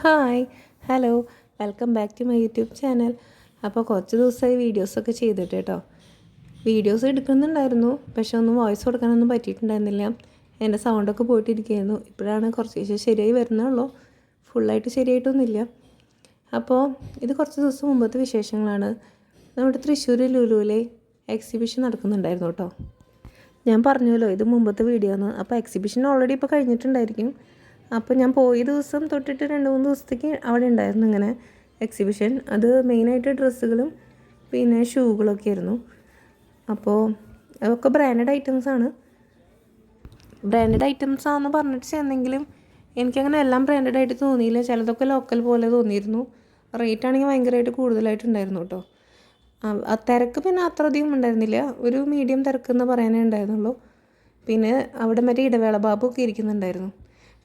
Hi hello welcome back to my YouTube channel. അപ്പോൾ കുറച്ച് ദിവസമായി വീഡിയോസൊക്കെ ചെയ്തിട്ട് കേട്ടോ. വീഡിയോസ് എടുക്കുന്നുണ്ടായിരുന്നു പക്ഷെ ഒന്നും വോയിസ് കൊടുക്കാനൊന്നും പറ്റിയിട്ടുണ്ടായിരുന്നില്ല. എന്റെ സൗണ്ടൊക്കെ പോയിട്ടിരിക്കുകയായിരുന്നു. ഇപ്പോഴാണ് കുറച്ച് ദിവസം ശരിയായി വരുന്നുള്ളൂ. ഫുള്ളായിട്ട് ശരിയായിട്ടൊന്നുമില്ല. അപ്പോൾ ഇത് കുറച്ച് ദിവസം മുമ്പത്തെ വിശേഷങ്ങളാണ്. നമ്മുടെ തൃശ്ശൂർ ലുലുവിലെ എക്സിബിഷൻ നടക്കുന്നുണ്ടായിരുന്നു കേട്ടോ. ഞാൻ പറഞ്ഞല്ലോ ഇത് മുമ്പത്തെ വീഡിയോ ആണ്. അപ്പോൾ എക്സിബിഷൻ ഓൾറെഡി ഇപ്പോൾ കഴിഞ്ഞിട്ടുണ്ടായിരിക്കും. അപ്പോൾ ഞാൻ പോയ ദിവസം തൊട്ടിട്ട് രണ്ട് മൂന്ന് ദിവസത്തേക്ക് അവിടെ ഉണ്ടായിരുന്നു ഇങ്ങനെ എക്സിബിഷൻ അത് മെയിനായിട്ട് ഡ്രസ്സുകളും പിന്നെ ഷൂകളൊക്കെ ആയിരുന്നു. അപ്പോൾ അതൊക്കെ ബ്രാൻഡഡ് ഐറ്റംസ് ആണ്. ബ്രാൻഡഡ് ഐറ്റംസ് ആണെന്ന് പറഞ്ഞിട്ട് ചെന്നെങ്കിലും എനിക്കങ്ങനെ എല്ലാം ബ്രാൻഡഡ് ആയിട്ട് തോന്നിയില്ല. ചിലതൊക്കെ ലോക്കൽ പോലെ തോന്നിയിരുന്നു. റേറ്റ് ആണെങ്കിൽ ഭയങ്കരമായിട്ട് കൂടുതലായിട്ടുണ്ടായിരുന്നു കേട്ടോ. ആ തിരക്ക് പിന്നെ അത്ര അധികം ഉണ്ടായിരുന്നില്ല. ഒരു മീഡിയം തിരക്ക് എന്ന് പറയാനേ ഉണ്ടായിരുന്നുള്ളൂ. പിന്നെ അവിടെ മറ്റേ ഇടവേള ബാബു ഒക്കെ ഇരിക്കുന്നുണ്ടായിരുന്നു.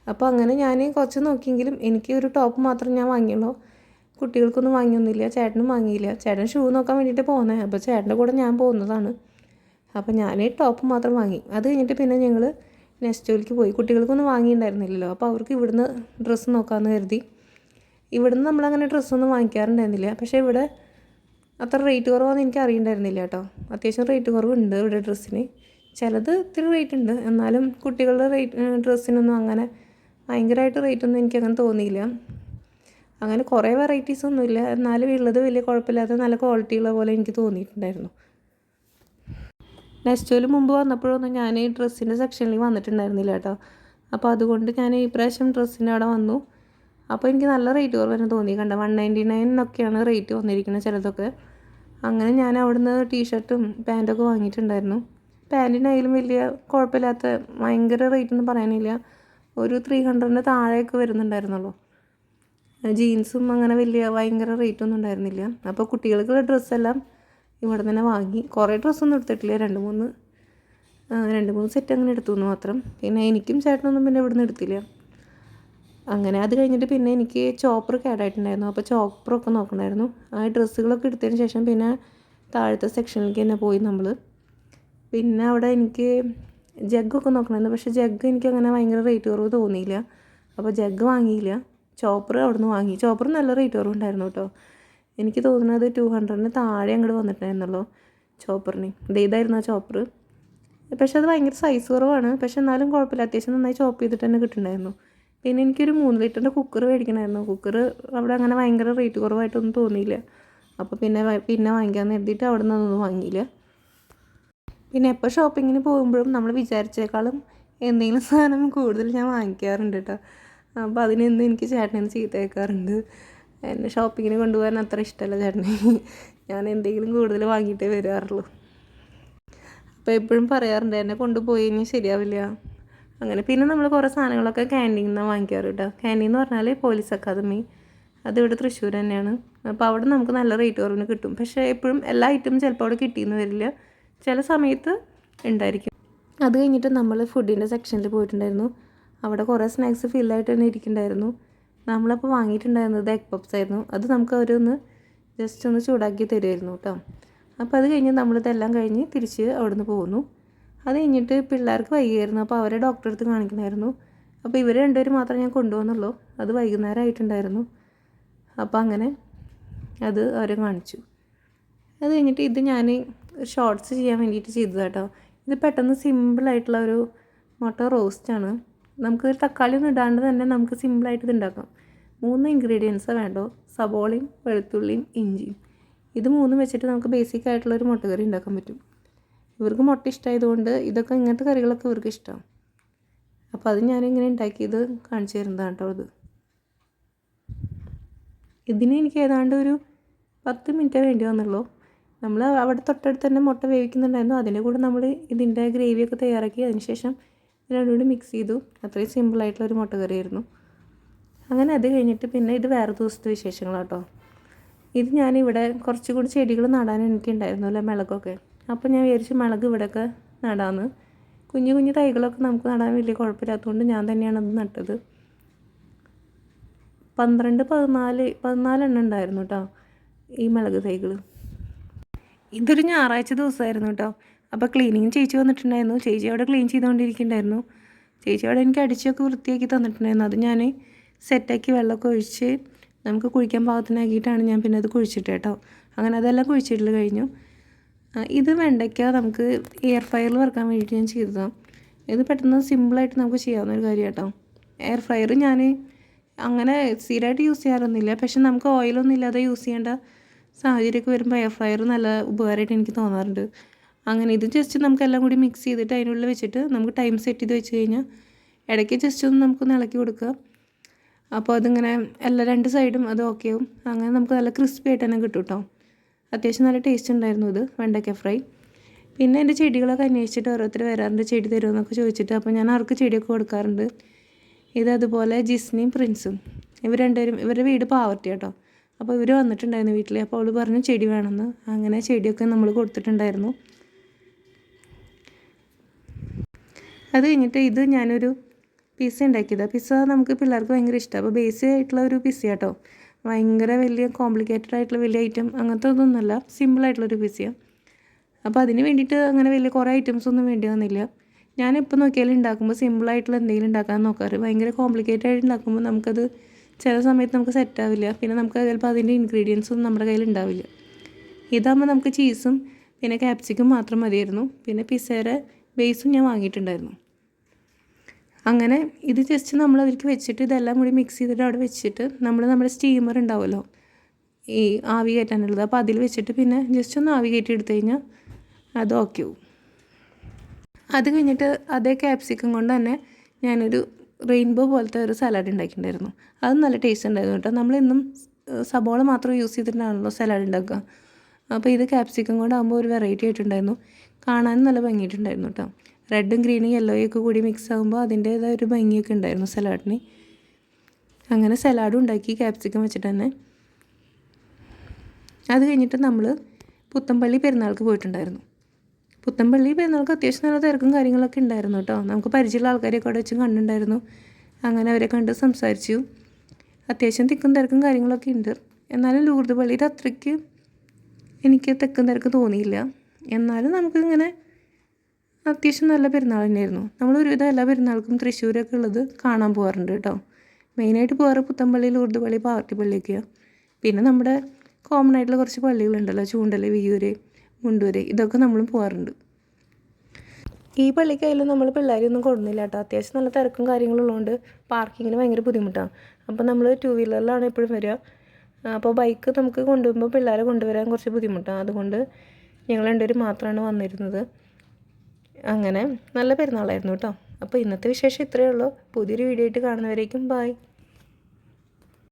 അപ്പോൾ അങ്ങനെ ഞാൻ കുറച്ച് നോക്കിയെങ്കിലും എനിക്ക് ഒരു ടോപ്പ് മാത്രം ഞാൻ വാങ്ങിയുള്ളൂ. കുട്ടികൾക്കൊന്നും വാങ്ങിയൊന്നുമില്ല ചേട്ടനും വാങ്ങിയില്ല. ചേട്ടൻ ഷൂ നോക്കാൻ വേണ്ടിയിട്ട് പോകുന്നത് അപ്പോൾ ചേട്ടന്റെ കൂടെ ഞാൻ പോകുന്നതാണ്. അപ്പോൾ ഞാൻ ടോപ്പ് മാത്രം വാങ്ങി. അത് കഴിഞ്ഞിട്ട് പിന്നെ ഞങ്ങൾ നെക്സ്റ്റ് ജോലിക്ക് പോയി. കുട്ടികൾക്കൊന്നും വാങ്ങിയിട്ടുണ്ടായിരുന്നില്ലല്ലോ. അപ്പോൾ അവർക്ക് ഇവിടുന്ന് ഡ്രസ്സ് നോക്കാമെന്ന് കരുതി. ഇവിടുന്ന് നമ്മളങ്ങനെ ഡ്രസ്സൊന്നും വാങ്ങിക്കാറുണ്ടായിരുന്നില്ല. പക്ഷേ ഇവിടെ അത്ര റേറ്റ് കുറവാന്ന് എനിക്ക് അറിയണ്ടായിരുന്നില്ല കേട്ടോ. അത്യാവശ്യം റേറ്റ് കുറവുണ്ട് ഇവിടെ ഡ്രസ്സിന്. ചിലത് ഇത്തിരി റേറ്റ് ഉണ്ട്. എന്നാലും കുട്ടികളുടെ റേറ്റ് ഡ്രസ്സിനൊന്നും അങ്ങനെ ഭയങ്കരമായിട്ട് റേറ്റ് ഒന്നും എനിക്കങ്ങനെ തോന്നിയില്ല. അങ്ങനെ കുറേ വെറൈറ്റീസ് ഒന്നുമില്ല. എന്നാലും ഉള്ളത് വലിയ കുഴപ്പമില്ലാത്ത നല്ല ക്വാളിറ്റിയുള്ള പോലെ എനിക്ക് തോന്നിയിട്ടുണ്ടായിരുന്നു. നെക്സ്റ്റോയിൽ മുമ്പ് വന്നപ്പോഴൊന്നും ഞാൻ ഈ ഡ്രസ്സിന്റെ സെക്ഷനിൽ വന്നിട്ടുണ്ടായിരുന്നില്ല കേട്ടോ. അപ്പോൾ അതുകൊണ്ട് ഞാൻ ഈ പ്രാവശ്യം ഡ്രസ്സിന്റെ അവിടെ വന്നു. അപ്പോൾ എനിക്ക് നല്ല റേറ്റ് കുറവെന്ന് തോന്നി കണ്ട? വൺ നയന്റി നയനൊക്കെയാണ് റേറ്റ് വന്നിരിക്കുന്നത് ചിലതൊക്കെ. അങ്ങനെ ഞാൻ അവിടുന്ന് ടീഷർട്ടും പാന്റൊക്കെ വാങ്ങിയിട്ടുണ്ടായിരുന്നു. പാന്റിനായാലും വലിയ കുഴപ്പമില്ലാത്ത ഭയങ്കര റേറ്റ് ഒന്നും പറയാനില്ല. ഒരു ത്രീ ഹൺഡ്രഡിന് താഴെയൊക്കെ വരുന്നുണ്ടായിരുന്നുള്ളൂ. ജീൻസും അങ്ങനെ വലിയ ഭയങ്കര റേറ്റ് ഒന്നും ഉണ്ടായിരുന്നില്ല. അപ്പോൾ കുട്ടികൾക്കുള്ള ഡ്രസ്സെല്ലാം ഇവിടെ തന്നെ വാങ്ങി. കുറേ ഡ്രസ്സൊന്നും എടുത്തിട്ടില്ല. രണ്ട് മൂന്ന് രണ്ട് മൂന്ന് സെറ്റ് അങ്ങനെ എടുത്തു എന്ന് മാത്രം. പിന്നെ എനിക്കും ചേട്ടനൊന്നും പിന്നെ ഇവിടെ നിന്ന് എടുത്തില്ല. അങ്ങനെ അത് കഴിഞ്ഞിട്ട് പിന്നെ എനിക്ക് ചോപ്പർ കേടായിട്ടുണ്ടായിരുന്നു അപ്പോൾ ചോപ്പറൊക്കെ നോക്കണമായിരുന്നു. ആ ഡ്രസ്സുകളൊക്കെ എടുത്തതിന് ശേഷം പിന്നെ താഴത്തെ സെക്ഷനിലേക്ക് തന്നെ പോയി നമ്മൾ പിന്നെ അവിടെ എനിക്ക് ജഗ്ഗൊക്കെ നോക്കണമായിരുന്നു പക്ഷേ ജഗ്ഗ് എനിക്ക് അങ്ങനെ ഭയങ്കര റേറ്റ് കുറവ് തോന്നിയില്ല. അപ്പോൾ ജഗ്ഗ് വാങ്ങിയില്ല. ചോപ്പർ അവിടെ നിന്ന് വാങ്ങി. ചോപ്പർ നല്ല റേറ്റ് കുറവുണ്ടായിരുന്നു കേട്ടോ. എനിക്ക് തോന്നുന്നത് ടു ഹൺഡ്രഡിന് താഴെ അങ്ങോട്ട് വന്നിട്ടുണ്ടായിരുന്നല്ലോ ചോപ്പറിന്. ഇത് ഇതായിരുന്നു ആ ചോപ്പർ പക്ഷെ അത് ഭയങ്കര സൈസ് കുറവാണ്. പക്ഷെ എന്നാലും കുഴപ്പമില്ല. അത്യാവശ്യം നന്നായി ചോപ്പ് ചെയ്തിട്ട് തന്നെ കിട്ടുന്നുണ്ടായിരുന്നു. പിന്നെ എനിക്കൊരു മൂന്ന് ലിറ്ററിന്റെ കുക്കർ മേടിക്കണമായിരുന്നു. കുക്കർ അവിടെ അങ്ങനെ ഭയങ്കര റേറ്റ് കുറവായിട്ടൊന്നും തോന്നിയില്ല. അപ്പോൾ പിന്നെ പിന്നെ വാങ്ങിക്കാമെന്ന് കരുതിയിട്ട് അവിടെ നിന്നൊന്നും വാങ്ങിയില്ല. പിന്നെ എപ്പോൾ ഷോപ്പിങ്ങിന് പോകുമ്പോഴും നമ്മൾ വിചാരിച്ചേക്കാളും എന്തെങ്കിലും സാധനം കൂടുതൽ ഞാൻ വാങ്ങിക്കാറുണ്ട് കേട്ടോ അപ്പോൾ അതിനെന്നും എനിക്ക് ചേട്ടനെ ചീത്ത കേൾക്കാറുണ്ട് എന്നെ ഷോപ്പിങ്ങിന് കൊണ്ടുപോകാൻ അത്ര ഇഷ്ടമല്ല ചേട്ടനെ. ഞാൻ എന്തെങ്കിലും കൂടുതൽ വാങ്ങിയിട്ടേ വരാറുള്ളൂ. അപ്പോൾ എപ്പോഴും പറയാറുണ്ട് എന്നെ കൊണ്ടുപോയി കഴിഞ്ഞാൽ ശരിയാവില്ല. അങ്ങനെ പിന്നെ നമ്മൾ കുറേ സാധനങ്ങളൊക്കെ ക്യാന്റീനിൽ നിന്നാണ് വാങ്ങിക്കാറ് കേട്ടോ ക്യാന്റീൻ എന്ന് പറഞ്ഞാൽ പോലീസ് അക്കാദമി അത് ഇവിടെ തൃശ്ശൂർ തന്നെയാണ്. അപ്പോൾ അവിടെ നമുക്ക് നല്ല റേറ്റ് കുറവിന് കിട്ടും. പക്ഷേ എപ്പോഴും എല്ലാ ഐറ്റവും ചിലപ്പോൾ അവിടെ കിട്ടിയെന്ന് വരില്ല. ചില സമയത്ത് ഉണ്ടായിരിക്കും. അത് കഴിഞ്ഞിട്ട് നമ്മൾ ഫുഡിന്റെ സെക്ഷനിൽ പോയിട്ടുണ്ടായിരുന്നു. അവിടെ കുറേ സ്നാക്സ് ഫില്ലായിട്ട് തന്നെ ഇരിക്കുന്നുണ്ടായിരുന്നു. നമ്മളപ്പോൾ വാങ്ങിയിട്ടുണ്ടായിരുന്നത് എഗ് പപ്സ് ആയിരുന്നു. അത് നമുക്ക് അവരൊന്ന് ജസ്റ്റ് ഒന്ന് ചൂടാക്കി തരുമായിരുന്നു കേട്ടോ അപ്പോൾ അത് കഴിഞ്ഞ് നമ്മളിതെല്ലാം കഴിഞ്ഞ് തിരിച്ച് അവിടുന്ന് പോകുന്നു അത് കഴിഞ്ഞിട്ട് പിള്ളേർക്ക് വൈകിയായിരുന്നു. അപ്പോൾ അവരെ ഡോക്ടറെ അടുത്ത് കാണിക്കണമായിരുന്നു അപ്പോൾ ഇവർ രണ്ടുപേരും മാത്രമേ ഞാൻ കൊണ്ടുപോകുന്നുള്ളൂ. അത് വൈകുന്നേരം ആയിട്ടുണ്ടായിരുന്നു അപ്പോൾ അങ്ങനെ അത് അവരെ കാണിച്ചു. അത് കഴിഞ്ഞിട്ട് ഇത് ഞാൻ ഷോർട്സ് ചെയ്യാൻ വേണ്ടിയിട്ട് ചെയ്തത് കേട്ടോ ഇത് പെട്ടെന്ന് സിമ്പിളായിട്ടുള്ള ഒരു മുട്ട റോസ്റ്റാണ് നമുക്ക് തക്കാളി ഒന്നും ഇടാണ്ട് തന്നെ നമുക്ക് സിമ്പിളായിട്ട് ഇത് ഉണ്ടാക്കാം. മൂന്ന് ഇൻഗ്രീഡിയൻസ് വേണ്ടോ? സബോളയും വെളുത്തുള്ളിയും ഇഞ്ചിയും. ഇത് മൂന്നും വെച്ചിട്ട് നമുക്ക് ബേസിക് ആയിട്ടുള്ള ഒരു മുട്ടക്കറി ഉണ്ടാക്കാൻ പറ്റും. ഇവർക്ക് മുട്ട ഇഷ്ടമായതുകൊണ്ട് ഇതൊക്കെ ഇങ്ങനത്തെ കറികളൊക്കെ ഇവർക്ക് ഇഷ്ടമാണ് അപ്പോൾ അത് ഞാനിങ്ങനെ ഉണ്ടാക്കിയത് കാണിച്ചു തരുന്നതാണ് കേട്ടോ ഇത്. ഇതിന് എനിക്ക് ഏതാണ്ട് ഒരു പത്ത് മിനിറ്റേ വേണ്ടി വന്നുള്ളൂ. നമ്മൾ അവിടെ തൊട്ടടുത്ത് തന്നെ മുട്ട വേവിക്കുന്നുണ്ടായിരുന്നു. അതിന്റെ കൂടെ നമ്മൾ ഇതിന്റെ ഗ്രേവിയൊക്കെ തയ്യാറാക്കി. അതിനുശേഷം രണ്ടും കൂടി മിക്സ് ചെയ്തു. അത്രയും സിമ്പിളായിട്ടുള്ള ഒരു മുട്ട കറിയായിരുന്നു അങ്ങനെ അത് കഴിഞ്ഞിട്ട് പിന്നെ ഇത് വേറെ ദിവസത്തെ വിശേഷങ്ങളാട്ടോ. ഇത് ഞാനിവിടെ കുറച്ചുകൂടി ചെടികൾ നടാൻ എനിക്കുണ്ടായിരുന്നു അല്ലേ മിളകൊക്കെ. അപ്പോൾ ഞാൻ വിചാരിച്ചു മിളക് ഇവിടെയൊക്കെ നടാമെന്ന് കുഞ്ഞു കുഞ്ഞു തൈകളൊക്കെ നമുക്ക് നടാൻ വലിയ കുഴപ്പമില്ലാത്തതുകൊണ്ട് ഞാൻ തന്നെയാണ് അത് നട്ടത്. പന്ത്രണ്ട് പതിനാല് പതിനാലെണ്ണം ഉണ്ടായിരുന്നു കേട്ടോ ഈ മിളക് തൈകൾ ഇതൊരു ഞായറാഴ്ച ദിവസമായിരുന്നു കേട്ടോ. അപ്പോൾ ക്ലീനിങ് ചേച്ചി വന്നിട്ടുണ്ടായിരുന്നു. ചേച്ചി അവിടെ ക്ലീൻ ചെയ്തുകൊണ്ടിരിക്കുന്നുണ്ടായിരുന്നു. ചേച്ചി അവിടെ എനിക്ക് അടിച്ചൊക്കെ വൃത്തിയാക്കി തന്നിട്ടുണ്ടായിരുന്നു. അത് ഞാൻ സെറ്റാക്കി വെള്ളമൊക്കെ ഒഴിച്ച് നമുക്ക് കുഴിക്കാൻ പാകത്തിനാക്കിയിട്ടാണ് ഞാൻ പിന്നെ അത് കുഴിച്ചിട്ട് കേട്ടോ. അങ്ങനെ അതെല്ലാം കുഴിച്ചിട്ട് കഴിഞ്ഞു. ഇത് വെണ്ടയ്ക്ക നമുക്ക് എയർ ഫ്രയറിൽ വറുക്കാൻ വേണ്ടിയിട്ട് ഞാൻ ചെയ്തതാണ് ഇത് പെട്ടെന്ന് സിമ്പിളായിട്ട് നമുക്ക് ചെയ്യാവുന്ന ഒരു കാര്യം കേട്ടോ. എയർ ഫ്രയർ ഞാൻ അങ്ങനെ സ്ഥിരമായിട്ട് യൂസ് ചെയ്യാറൊന്നുമില്ല. പക്ഷെ നമുക്ക് ഓയിലൊന്നും ഇല്ലാതെ യൂസ് ചെയ്യേണ്ട സാഹചര്യമൊക്കെ വരുമ്പോൾ എയർ ഫ്രയർ നല്ല ഉപകാരമായിട്ട് എനിക്ക് തോന്നാറുണ്ട്. അങ്ങനെ ഇത് ജസ്റ്റ് നമുക്ക് എല്ലാം കൂടി മിക്സ് ചെയ്തിട്ട് അതിനുള്ളിൽ വെച്ചിട്ട് നമുക്ക് ടൈം സെറ്റ് ചെയ്ത് വെച്ച് കഴിഞ്ഞാൽ ഇടയ്ക്ക് ജസ്റ്റ് ഒന്ന് നമുക്കൊന്ന് ഇളക്കി കൊടുക്കുക. അപ്പോൾ അതിങ്ങനെ എല്ലാ രണ്ട് സൈഡും അത് ഓക്കെ ആവും. അങ്ങനെ നമുക്ക് നല്ല ക്രിസ്പി ആയിട്ട് തന്നെ കിട്ടും കേട്ടോ അത്യാവശ്യം നല്ല ടേസ്റ്റ് ഉണ്ടായിരുന്നു ഇത് വെണ്ടയ്ക്ക ഫ്രൈ പിന്നെ എന്റെ ചെടികളൊക്കെ അന്വേഷിച്ചിട്ട് ഓരോരുത്തർ വരാറുണ്ട് ചെടി തരുമെന്നൊക്കെ ചോദിച്ചിട്ട്. അപ്പോൾ ഞാൻ അവർക്ക് ചെടിയൊക്കെ കൊടുക്കാറുണ്ട്. ഇത് അതുപോലെ ജിസ്നിയും പ്രിൻസും. ഇവർ രണ്ടുപേരും ഇവരുടെ വീട് പാവർട്ടി കേട്ടോ അപ്പോൾ ഇവർ വന്നിട്ടുണ്ടായിരുന്നു വീട്ടിൽ അപ്പോൾ അവൾ പറഞ്ഞു ചെടി വേണമെന്ന്. അങ്ങനെ ചെടിയൊക്കെ നമ്മൾ കൊടുത്തിട്ടുണ്ടായിരുന്നു. അത് കഴിഞ്ഞിട്ട് ഇത് ഞാനൊരു പിസ്സ ഉണ്ടാക്കിയത്. പിസ്സ നമുക്ക് പിള്ളേർക്ക് ഭയങ്കര ഇഷ്ടമാണ് അപ്പോൾ ബേസിക് ആയിട്ടുള്ള ഒരു പിസ്സ കേട്ടോ. ഭയങ്കര വലിയ കോംപ്ലിക്കേറ്റഡ് ആയിട്ടുള്ള വലിയ ഐറ്റം അങ്ങനത്തെ ഇതൊന്നുമല്ല. സിമ്പിളായിട്ടുള്ളൊരു പിസ്സയാണ് അപ്പോൾ അതിന് വേണ്ടിയിട്ട് അങ്ങനെ വലിയ കുറേ ഐറ്റംസ് ഒന്നും വേണ്ടി വന്നില്ല. ഞാൻ നോക്കിയാലും ഉണ്ടാക്കുമ്പോൾ സിമ്പിളായിട്ടുള്ള എന്തെങ്കിലും ഉണ്ടാക്കാൻ നോക്കാറ്. ഭയങ്കര കോംപ്ലിക്കേറ്റഡ് ആയിട്ട് ഉണ്ടാക്കുമ്പോൾ നമുക്കത് ചില സമയത്ത് നമുക്ക് സെറ്റാവില്ല പിന്നെ നമുക്ക് ചിലപ്പോൾ അതിന്റെ ഇൻഗ്രീഡിയൻസ് നമ്മുടെ കയ്യിൽ ഉണ്ടാവില്ല. ഇതാകുമ്പോൾ നമുക്ക് ചീസും പിന്നെ ക്യാപ്സിക്കും മാത്രം മതിയായിരുന്നു. പിന്നെ പിസ്സയുടെ ബേസും ഞാൻ വാങ്ങിയിട്ടുണ്ടായിരുന്നു. അങ്ങനെ ഇത് ജസ്റ്റ് നമ്മൾ അതിലേക്ക് വെച്ചിട്ട് ഇതെല്ലാം കൂടി മിക്സ് ചെയ്തിട്ട് അവിടെ വെച്ചിട്ട് നമ്മൾ നമ്മുടെ സ്റ്റീമർ ഉണ്ടാവുമല്ലോ? ഈ ആവി കയറ്റാനുള്ളത്. അപ്പോൾ അതിൽ വെച്ചിട്ട് പിന്നെ ജസ്റ്റ് ഒന്ന് ആവി കയറ്റി എടുത്തു കഴിഞ്ഞാൽ അത് ഓക്കെ ആവും. അത് കഴിഞ്ഞിട്ട് അതേ ക്യാപ്സിക്കം കൊണ്ട് തന്നെ ഞാനൊരു റെയിൻബോ പോലത്തെ ഒരു സലാഡ് ഉണ്ടാക്കിയിട്ടുണ്ടായിരുന്നു. അത് നല്ല ടേസ്റ്റ് ഉണ്ടായിരുന്നു കേട്ടോ. നമ്മളെന്നും സബോള മാത്രം യൂസ് ചെയ്തിട്ടാണല്ലോ സലാഡ് ഉണ്ടാക്കുക. അപ്പോൾ ഇത് ക്യാപ്സിക്കം കൊണ്ടാകുമ്പോൾ ഒരു വെറൈറ്റി ആയിട്ടുണ്ടായിരുന്നു. കാണാനും നല്ല ഭംഗിയായിട്ടുണ്ടായിരുന്നു കേട്ടോ. റെഡും ഗ്രീനും യെല്ലോയും ഒക്കെ കൂടി മിക്സ് ആകുമ്പോൾ അതിന്റേതായ ഒരു ഭംഗിയൊക്കെ ഉണ്ടായിരുന്നു സലാഡിന്. അങ്ങനെ സലാഡും ഉണ്ടാക്കി ക്യാപ്സിക്കം വെച്ചിട്ട് തന്നെ. അത് കഴിഞ്ഞിട്ട് നമ്മൾ പുത്തമ്പള്ളി പെരുന്നാൾക്ക് പോയിട്ടുണ്ടായിരുന്നു. പുത്തമ്പള്ളി പെരുന്നാൾക്ക് അത്യാവശ്യം നല്ല തിരക്കും കാര്യങ്ങളൊക്കെ ഉണ്ടായിരുന്നു കേട്ടോ. നമുക്ക് പരിചയമുള്ള ആൾക്കാരെയൊക്കെ അവിടെ വെച്ചും കണ്ടുണ്ടായിരുന്നു അങ്ങനെ അവരെ കണ്ട് സംസാരിച്ചു. അത്യാവശ്യം തിക്കും തിരക്കും കാര്യങ്ങളൊക്കെ ഉണ്ട്. എന്നാലും ലൂർദ് പള്ളിയുടെ അത്രയ്ക്ക് എനിക്ക് തെക്കും തിരക്ക് തോന്നിയില്ല. എന്നാലും നമുക്കിങ്ങനെ അത്യാവശ്യം നല്ല പെരുന്നാൾ തന്നെയായിരുന്നു. നമ്മൾ ഒരുവിധം എല്ലാ പെരുന്നാൾക്കും തൃശ്ശൂരൊക്കെ ഉള്ളത് കാണാൻ പോകാറുണ്ട് കേട്ടോ. മെയിനായിട്ട് പോകാറ് പുത്തമ്പള്ളി ലൂർദ് പള്ളി പാവർട്ടി പള്ളിയൊക്കെയാണ് പിന്നെ നമ്മുടെ കോമൺ ആയിട്ടുള്ള കുറച്ച് പള്ളികളുണ്ടല്ലോ ചൂണ്ടൽ വിയൂര് മുണ്ടൂര്. ഇതൊക്കെ നമ്മളും പോകാറുണ്ട് ഈ പള്ളിക്കായാലും നമ്മൾ പിള്ളേരെയൊന്നും കൊടുന്നില്ല കേട്ടോ. അത്യാവശ്യം നല്ല തിരക്കും കാര്യങ്ങളും ഉള്ളതുകൊണ്ട് പാർക്കിങ്ങിന് ഭയങ്കര ബുദ്ധിമുട്ടാണ് അപ്പോൾ നമ്മൾ ടു വീലറിലാണ് എപ്പോഴും വരിക. അപ്പോൾ ബൈക്ക് നമുക്ക് കൊണ്ടുപോകുമ്പോൾ പിള്ളേരെ കൊണ്ടുവരാൻ കുറച്ച് ബുദ്ധിമുട്ടാണ് അതുകൊണ്ട് ഞങ്ങൾ രണ്ടുപേരും മാത്രമാണ് വന്നിരുന്നത്. അങ്ങനെ നല്ല പെരുന്നാളായിരുന്നു കേട്ടോ. അപ്പോൾ ഇന്നത്തെ വിശേഷം ഇത്രയേ ഉള്ളൂ. പുതിയൊരു വീഡിയോ ആയിട്ട് കാണുന്നവരേക്കും ബായ്